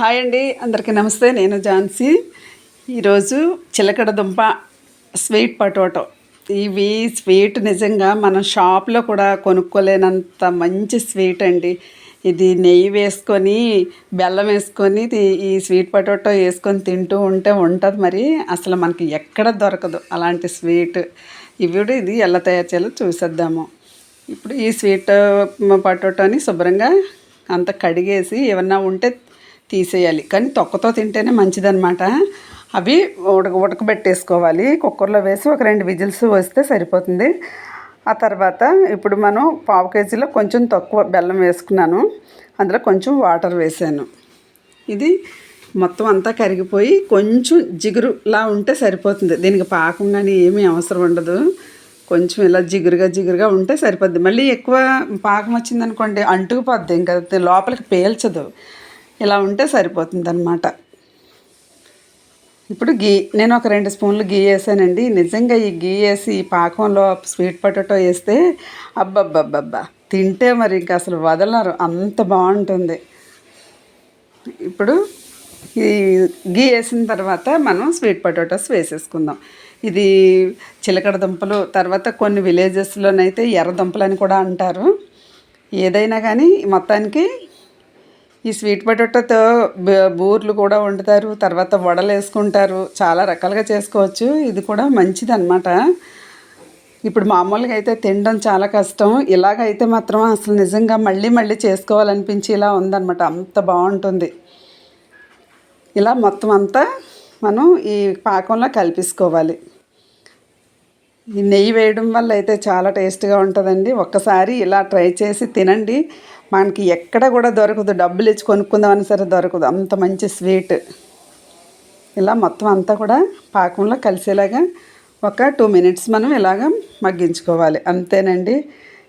Hi అండి అందరికీ నమస్తే. నేను ఝాన్సీ. ఈరోజు చిలకడ దుంప స్వీట్ పటోటో. ఇవి స్వీట్ నిజంగా మనం షాప్లో కూడా కొనుక్కోలేనంత మంచి స్వీట్ అండి. ఇది నెయ్యి వేసుకొని బెల్లం వేసుకొని ఈ స్వీట్ పటోటో వేసుకొని తింటూ ఉంటే ఉంటుంది మరి. అసలు మనకి ఎక్కడ దొరకదు అలాంటి స్వీట్. ఇప్పుడు ఇది ఎలా తయారు చేయాలో చూసేద్దాము. ఇప్పుడు ఈ స్వీట్ పటోటోని శుభ్రంగా అంత కడిగేసి ఏమన్నా ఉంటే తీసేయాలి. కానీ తొక్కతో తింటేనే మంచిదన్నమాట. అవి ఉడక ఉడకబెట్టేసుకోవాలి. కుక్కర్లో వేసి ఒక రెండు విజిల్స్ వస్తే సరిపోతుంది. ఆ తర్వాత ఇప్పుడు మనం పావు కేజీలో కొంచెం తక్కువ బెల్లం వేసుకున్నాను. అందులో కొంచెం వాటర్ వేసాను. ఇది మొత్తం అంతా కరిగిపోయి కొంచెం జిగురులా ఉంటే సరిపోతుంది. దీనికి పాకం కానీ ఏమీ అవసరం ఉండదు. కొంచెం ఇలా జిగురుగా జిగురుగా ఉంటే సరిపోద్ది. మళ్ళీ ఎక్కువ పాకం వచ్చిందనుకోండి అంటుకుపోద్ది. ఇంకా లోపలికి పేల్చదు. ఇలా ఉంటే సరిపోతుంది అనమాట ఇప్పుడు గీ నేను ఒక రెండు స్పూన్లు గీ వేసానండి. నిజంగా ఈ గీ వేసి ఈ పాకంలో స్వీట్ పొటాటో వేస్తే అబ్బబ్బబ్బబ్బా తింటే మరి ఇంకా అసలు వదలరు. అంత బాగుంటుంది. ఇప్పుడు ఈ గీ వేసిన తర్వాత మనం స్వీట్ పొటాటోస్ వేసేసుకుందాం. ఇది చిలకడ దుంపలు తర్వాత కొన్ని విలేజెస్లోనైతే ఎర్ర దుంపలు అని కూడా అంటారు. ఏదైనా కానీ మొత్తానికి ఈ స్వీట్ పొటాటోతో బూర్లు కూడా వండుతారు తర్వాత వడలు వేసుకుంటారు చాలా రకాలుగా చేసుకోవచ్చు. ఇది కూడా మంచిది అనమాట ఇప్పుడు మామూలుగా అయితే తినడం చాలా కష్టం. ఇలాగైతే మాత్రం అసలు నిజంగా మళ్ళీ మళ్ళీ చేసుకోవాలనిపించి ఇలా ఉందన్నమాట. అంత బాగుంటుంది. ఇలా మొత్తం అంతా మనం ఈ పాకంలో కలిపేసుకోవాలి. ఈ నెయ్యి వేయడం వల్ల అయితే చాలా టేస్ట్గా ఉంటుందండి. ఒక్కసారి ఇలా ట్రై చేసి తినండి. మనకి ఎక్కడ కూడా దొరకదు. డబ్బులు ఇచ్చి కొనుక్కుందామని సరే దొరకదు. అంత మంచి స్వీట్. ఇలా మొత్తం అంతా కూడా పాకంలో కలిసేలాగా ఒక టూ మినిట్స్ మనం ఇలాగ మగ్గించుకోవాలి. అంతేనండి.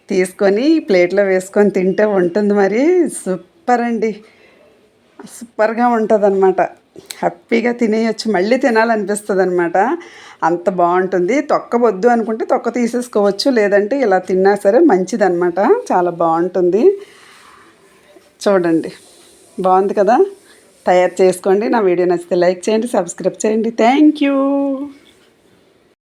తీసుకొని ప్లేట్లో వేసుకొని తింటే ఉంటుంది మరి. సూపర్ అండి. సూపర్గా ఉంటుంది హ్యాపీగా తినేయచ్చు మళ్ళీ తినాలనిపిస్తుంది అనమాట అంత బాగుంటుంది. తొక్క వద్దు అనుకుంటే తొక్క తీసేసుకోవచ్చు లేదంటే ఇలా తిన్నా సరే మంచిదన్నమాట చాలా బాగుంటుంది. చూడండి. బాగుంది కదా? తయారు చేసుకోండి. నా వీడియో నచ్చితే లైక్ చేయండి సబ్స్క్రైబ్ చేయండి. Thank you.